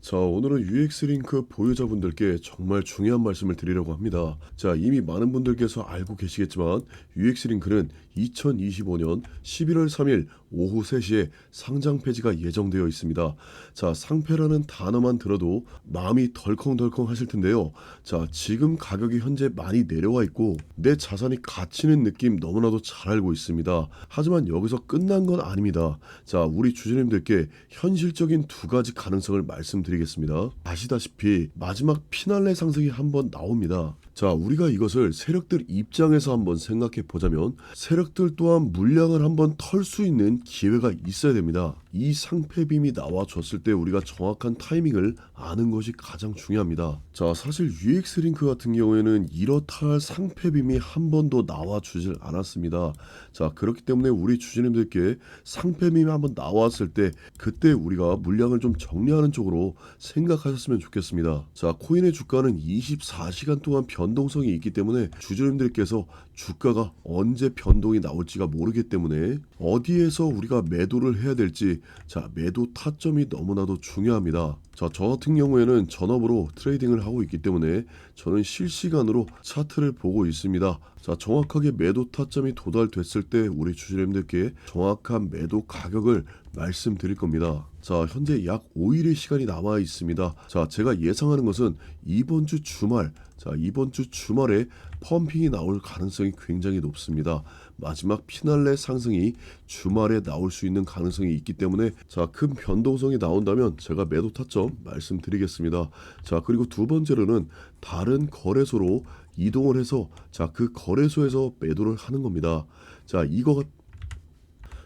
자, 오늘은 UX링크 보유자분들께 정말 중요한 말씀을 드리려고 합니다. 자, 이미 많은 분들께서 알고 계시겠지만 UX링크는 2025년 11월 3일 오후 3시에 상장 폐지가 예정되어 있습니다. 자, 상패라는 단어만 들어도 마음이 덜컹덜컹 하실 텐데요. 자, 지금 가격이 현재 많이 내려와 있고 내 자산이 갇히는 느낌 너무나도 잘 알고 있습니다. 하지만 여기서 끝난 건 아닙니다. 자, 우리 주주님들께 현실적인 두 가지 가능성을 말씀드리겠습니다. 아시다시피 마지막 피날레 상승이 한번 나옵니다. 자, 우리가 이것을 세력들 입장에서 한번 생각해 보자면 세력들 또한 물량을 한번 털 수 있는 기회가 있어야 됩니다. 이 상패빔이 나와줬을 때 우리가 정확한 타이밍을 아는 것이 가장 중요합니다. 자, 사실 UX링크 같은 경우에는 이렇다 할 상패빔이 한 번도 나와주질 않았습니다. 자, 그렇기 때문에 우리 주주님들께 상패빔이 한번 나왔을 때 그때 우리가 물량을 좀 정리하는 쪽으로 생각하셨으면 좋겠습니다. 자, 코인의 주가는 24시간 동안 변동성이 있기 때문에 주주님들께서 주가가 언제 변동이 나올지가 모르기 때문에 어디에서 우리가 매도를 해야 될지 자, 매도 타점이 너무나도 중요합니다. 자, 저 같은 경우에는 전업으로 트레이딩을 하고 있기 때문에 저는 실시간으로 차트를 보고 있습니다. 자, 정확하게 매도 타점이 도달됐을 때 우리 주주님들께 정확한 매도 가격을 말씀드릴 겁니다. 자, 현재 약 5일의 시간이 남아 있습니다. 자, 제가 예상하는 것은 이번 주 주말, 자, 이번 주 주말에 펌핑이 나올 가능성이 굉장히 높습니다. 마지막 피날레 상승이 주말에 나올 수 있는 가능성이 있기 때문에 자, 큰 변동성이 나온다면 제가 매도 타점 말씀드리겠습니다. 자, 그리고 두 번째로는 다른 거래소로 이동을 해서 자, 그 거래소에서 매도를 하는 겁니다. 자, 이거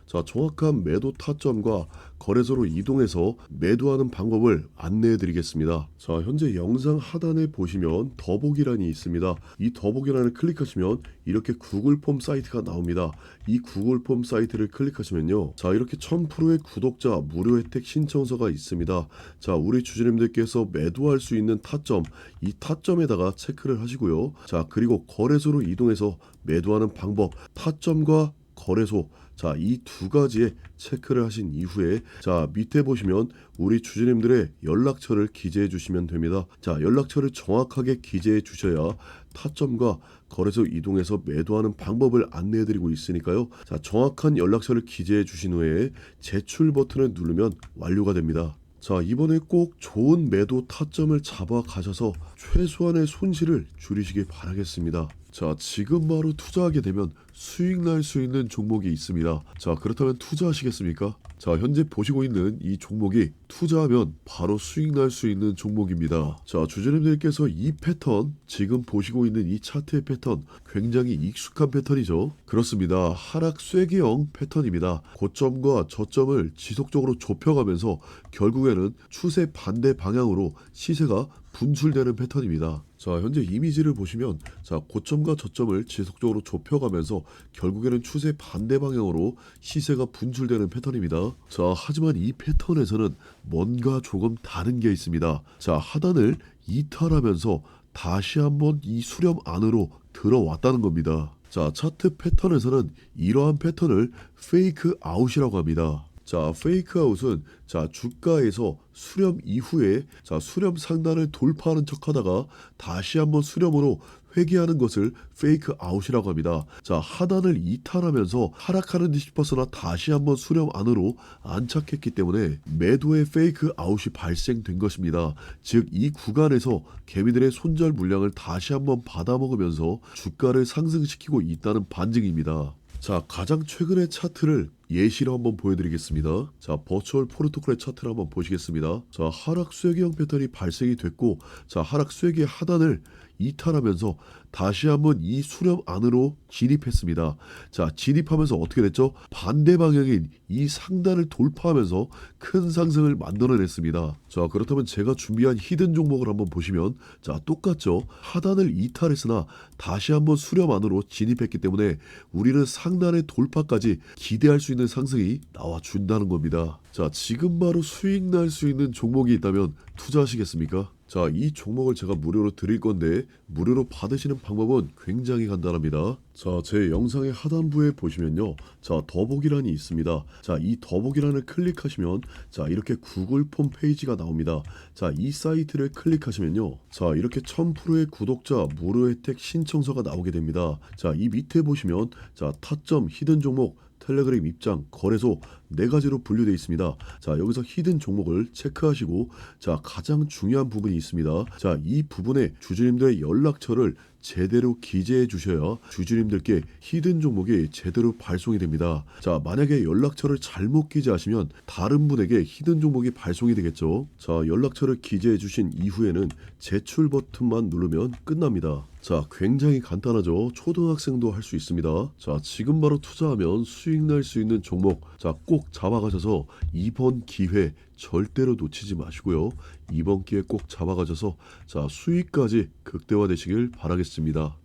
자, 정확한 매도 타점과 거래소로 이동해서 매도하는 방법을 안내해 드리겠습니다. 자, 현재 영상 하단에 보시면 더보기란이 있습니다. 이 더보기란을 클릭하시면 이렇게 구글 폼 사이트가 나옵니다. 이 구글 폼 사이트를 클릭하시면요. 자, 이렇게 1000%의 구독자 무료 혜택 신청서가 있습니다. 자, 우리 주주님들께서 매도할 수 있는 타점, 이 타점에다가 체크를 하시고요. 자, 그리고 거래소로 이동해서 매도하는 방법, 타점과 거래소 자 이 두 가지에 체크를 하신 이후에 자 밑에 보시면 우리 주주님들의 연락처를 기재해 주시면 됩니다. 자 연락처를 정확하게 기재해 주셔야 타점과 거래소 이동해서 매도하는 방법을 안내해 드리고 있으니까요. 자 정확한 연락처를 기재해 주신 후에 제출 버튼을 누르면 완료가 됩니다. 자 이번에 꼭 좋은 매도 타점을 잡아 가셔서 최소한의 손실을 줄이시길 바라겠습니다. 자 지금 바로 투자하게 되면 수익 날 수 있는 종목이 있습니다. 자 그렇다면 투자하시겠습니까? 자 현재 보시고 있는 이 종목이 투자하면 바로 수익 날 수 있는 종목입니다. 자 주주님들께서 이 패턴 지금 보시고 있는 이 차트의 패턴 굉장히 익숙한 패턴이죠. 그렇습니다. 하락 쐐기형 패턴입니다. 고점과 저점을 지속적으로 좁혀가면서 결국에는 추세 반대 방향으로 시세가 분출되는 패턴입니다. 자, 현재 이미지를 보시면 자, 고점과 저점을 지속적으로 좁혀가면서 결국에는 추세 반대 방향으로 시세가 분출되는 패턴입니다. 자, 하지만 이 패턴에서는 뭔가 조금 다른 게 있습니다. 자, 하단을 이탈하면서 다시 한번 이 수렴 안으로 들어왔다는 겁니다. 자, 차트 패턴에서는 이러한 패턴을 페이크 아웃이라고 합니다. 자, 페이크 아웃은 자, 주가에서 수렴 이후에 자, 수렴 상단을 돌파하는 척 하다가 다시 한번 수렴으로 회귀하는 것을 페이크 아웃이라고 합니다. 자, 하단을 이탈하면서 하락하는 듯 싶었으나 다시 한번 수렴 안으로 안착했기 때문에 매도의 페이크 아웃이 발생된 것입니다. 즉, 이 구간에서 개미들의 손절 물량을 다시 한번 받아먹으면서 주가를 상승시키고 있다는 반증입니다. 자, 가장 최근의 차트를 예시로 한번 보여드리겠습니다. 자, 버추얼 포르토콜의 차트를 한번 보시겠습니다. 자, 하락 쐐기형 패턴이 발생이 됐고, 자, 하락 쐐기의 하단을 이탈하면서 다시 한번 이 수렴 안으로 진입했습니다. 자, 진입하면서 어떻게 됐죠? 반대 방향인 이 상단을 돌파하면서 큰 상승을 만들어냈습니다. 자, 그렇다면 제가 준비한 히든 종목을 한번 보시면 자, 똑같죠? 하단을 이탈했으나 다시 한번 수렴 안으로 진입했기 때문에 우리는 상단의 돌파까지 기대할 수 있는 상승이 나와 준다는 겁니다. 자, 지금 바로 수익 날 수 있는 종목이 있다면 투자하시겠습니까? 자, 이 종목을 제가 무료로 드릴 건데 무료로 받으시는 방법은 굉장히 간단합니다. 자, 제 영상의 하단부에 보시면요. 자, 더보기란이 있습니다. 자, 이 더보기란을 클릭하시면 자, 이렇게 구글 폼 페이지가 나옵니다. 자, 이 사이트를 클릭하시면요. 자, 이렇게 1000%의 구독자 무료 혜택 신청서가 나오게 됩니다. 자, 이 밑에 보시면 자, 타점 히든 종목 텔레그램 입장, 거래소 네 가지로 분류되어 있습니다. 자, 여기서 히든 종목을 체크하시고 자, 가장 중요한 부분이 있습니다. 자, 이 부분에 주주님들의 연락처를 제대로 기재해 주셔야 주주님들께 히든 종목이 제대로 발송이 됩니다. 자, 만약에 연락처를 잘못 기재하시면 다른 분에게 히든 종목이 발송이 되겠죠. 자, 연락처를 기재해 주신 이후에는 제출 버튼만 누르면 끝납니다. 자, 굉장히 간단하죠. 초등학생도 할 수 있습니다. 자, 지금 바로 투자하면 수익 날 수 있는 종목. 자, 꼭 잡아가셔서 이번 기회 절대로 놓치지 마시고요. 이번 기회 꼭 잡아가셔서 자, 수익까지 극대화되시길 바라겠습니다.